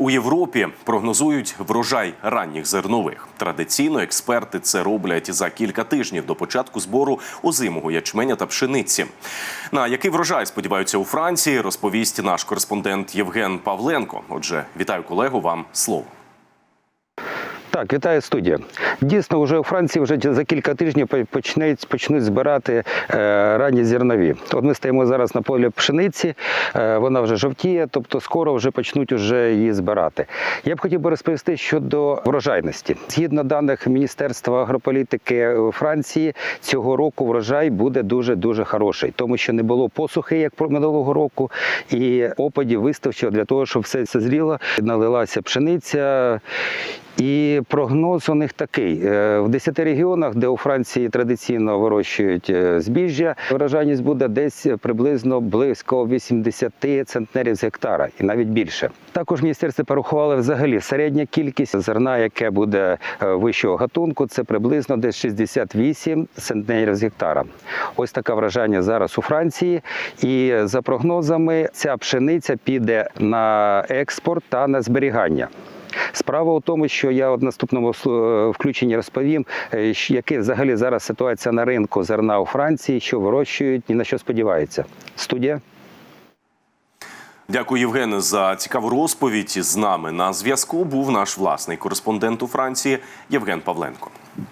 У Європі прогнозують врожай ранніх зернових. Традиційно експерти це роблять за кілька тижнів до початку збору озимого ячменя та пшениці. На який врожай сподіваються у Франції, розповість наш кореспондент Євген Павленко. Отже, вітаю колегу. Вам слово. Так, вітаю студія. Дійсно, вже у Франції вже за кілька тижнів почнуть, почнуть збирати е, ранні зернові. От ми стоїмо зараз на полі пшениці, е, вона вже жовтіє, тобто скоро вже почнуть уже її збирати. Я б хотів би розповісти щодо врожайності. Згідно даних Міністерства агрополітики Франції, цього року врожай буде дуже дуже хороший, тому що не було посухи, як минулого року, і опадів вистачило для того, щоб все зріло, налилася пшениця. І прогноз у них такий: Е, в 10 регіонах, де у Франції традиційно вирощують е, збіжжя, врожайність буде десь приблизно близько 80 центнерів з гектара, і навіть більше. Також міністерство порахували взагалі середня кількість зерна, яке буде е, вищого гатунку, це приблизно десь 68 центнерів з гектара. Ось така вражання зараз у Франції. І за прогнозами, ця пшениця піде на експорт та на зберігання. Справа у тому, що я в наступному е, включенні розповім, е, яка взагалі зараз ситуація на ринку зерна у Франції, що вирощують, ні на що сподіваються. Студія. Дякую, Євгене, за цікаву розповідь. З нами на зв'язку був наш власний кореспондент у Франції Євген Павленко.